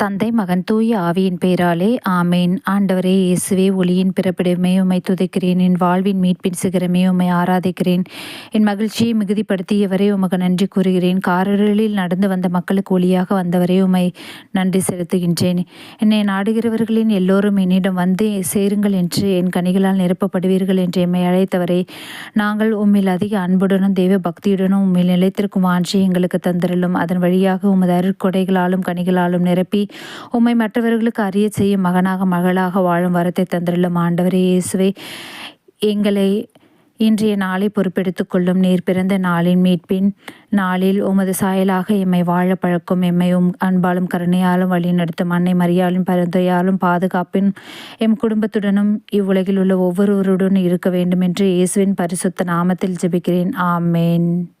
தந்தை மகன் தூய ஆவியின் பெயராலே ஆமேன். ஆண்டவரே இயேசுவே ஒளியின் பிறப்பிடமே உமை துதைக்கிறேன். என் வாழ்வின் மீட்பின் சிகரமே உம்மை ஆராதிக்கிறேன். என் மகிழ்ச்சியை மிகுதிப்படுத்தியவரே உமக்கு நன்றி கூறுகிறேன். காரர்களில் நடந்து வந்த மக்களுக்கு ஒளியாக வந்தவரே உம்மை நன்றி செலுத்துகின்றேன். என்னை நாடுகிறவர்களின் எல்லோரும் என்னிடம் வந்து சேருங்கள் என்று என் கனிகளால் நிரப்பப்படுவீர்கள் என்று எம்மை அழைத்தவரே. நாங்கள் உம்மில் அதிக அன்புடனும் தெய்வ பக்தியுடனும் உம்மில் நிலைத்திருக்கும் ஆட்சி எங்களுக்கு தந்திரலும் அதன் வழியாக உமது அருட்கொடைகளாலும் கனிகளாலும் நிரப்பி உம்மை மற்றவர்களுக்கு அறிய செய்யும் மகனாக மகளாக வாழும் வரத்தை தந்திரலும் ஆண்டவரே இயேசுவே. எங்களை இன்றைய நாளை பொறுப்பெடுத்துக் கொள்ளும் நீர் பிறந்த நாளின் மீட்பின் நாளில் உமது சாயலாக எம்மை வாழ பழக்கும் எம்மை உம் அன்பாலும் கருணையாலும் வழிநடத்தும் அன்னை மரியாலும் பரந்தையாலும் பாதுகாப்பின் எம் குடும்பத்துடனும் இவ்வுலகில் உள்ள ஒவ்வொருவருடன் இருக்க வேண்டும் என்று இயேசுவின் பரிசுத்த நாமத்தில் ஜெபிக்கிறேன். ஆமேன்.